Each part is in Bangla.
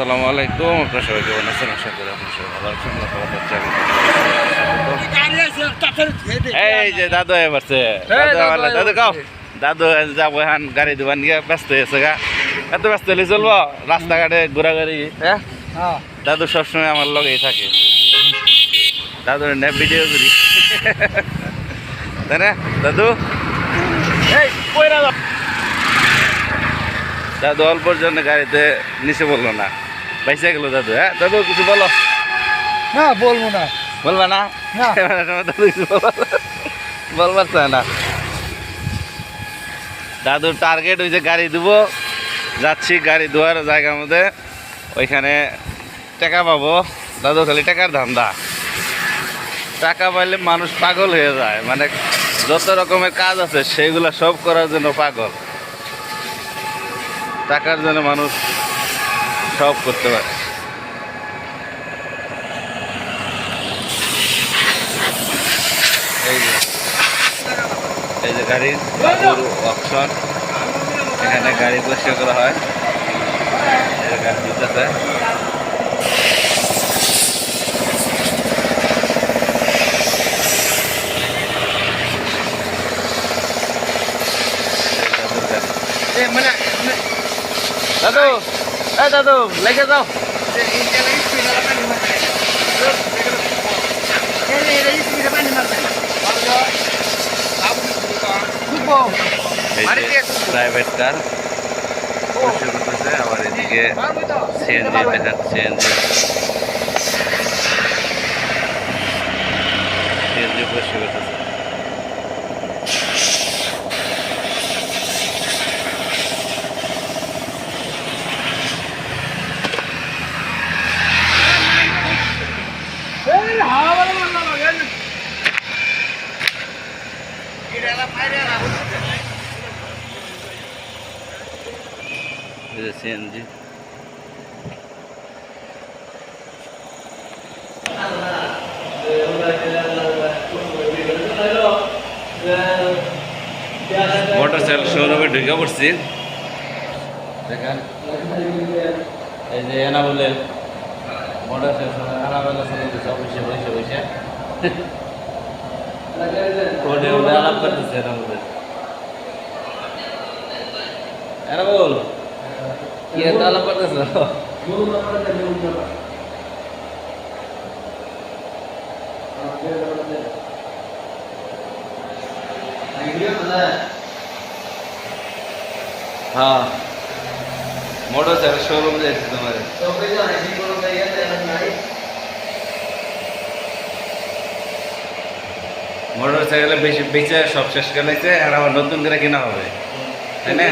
আসসালামু আলাইকুম। আপনার সবাই কেমন আছেন? আশা করি আপনার সবাই ভালো আছেন। এই যে দাদু এবারছে দাদু দাদু কাও দাদু যাব এখন গাড়ি দোকান গিয়ে ব্যস্ত হয়েছে গা। এত ব্যস্ত হলে চলবো? রাস্তাঘাটে ঘোরাঘুরি। হ্যাঁ? দাদু সবসময় আমার লগেই থাকে। দাদু নে ভিডিও করি। তাই না দাদু? এই দাদু? অল্পর জন্য গাড়িতে নিচে বলল না। বাইসে গেল দাদু হ্যাঁ? দাদু কিছু বলো। না বলব না। বলবা না? না। দাদু কিছু বলবার চায় না। দাদুর টার্গেট ওই যে গাড়ি দেবো। যাচ্ছি গাড়ি দেওয়ার জায়গার মধ্যে। ওইখানে টাকা পাবো। দাদু খালি টাকার ধান্দা। টাকা পাইলে মানুষ পাগল হয়ে যায়। মানে যত রকমের কাজ আছে সেইগুলো সব করার জন্য পাগল। টাকার জন্য মানুষ সব করতে পারে এই যে এই যে গাড়ির বাবুর অপশন এখানে গাড়ি পরিষ্কার করা হয় এই যে গাড়ি দিতেছে দাদু এই দাদু লেগে যাও। প্রাইভেট কার আবার এদিকে সিএনজি দেখেন সিএনজি সিএনজি পরিষ্কার করতেছে সিএনজি মোটর সাইকেল শোরুমে ঢুকে পড়ছি। দেখেন, এই যে এনা বলে মোটর সাইকেল এনা বলে শুনে দিচ্ছে অফিসে বসে বসে। করতেছে এনা বলে এনা বল কি এত আলাপ করতেছ হ্যাঁ মোটর সাইকেল শোরুম যাচ্ছি তোমার মোটর সাইকেলে বেশি বেঁচে সব শেষ করেছে আর আবার নতুন করে কেনা হবে। তাই না?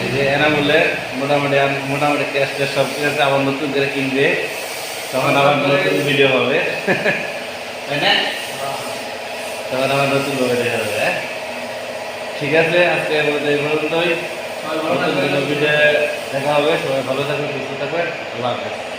এই যে এনা বললে মোটামুটি মোটামুটি ক্যাশ ট্যাশ সব কিছু আবার নতুন করে কিনবে তখন আবার নতুন ভিডিও হবে। তাই না? তখন আবার নতুন ভাবে দেখা যাবে হ্যাঁ? ঠিক আছে আজকে এই পর্যন্তই। নতুন ভিডিও দেখা হবে সবাই ভালো থাকবে সুস্থ থাকবে আল্লাহ হাফেজ।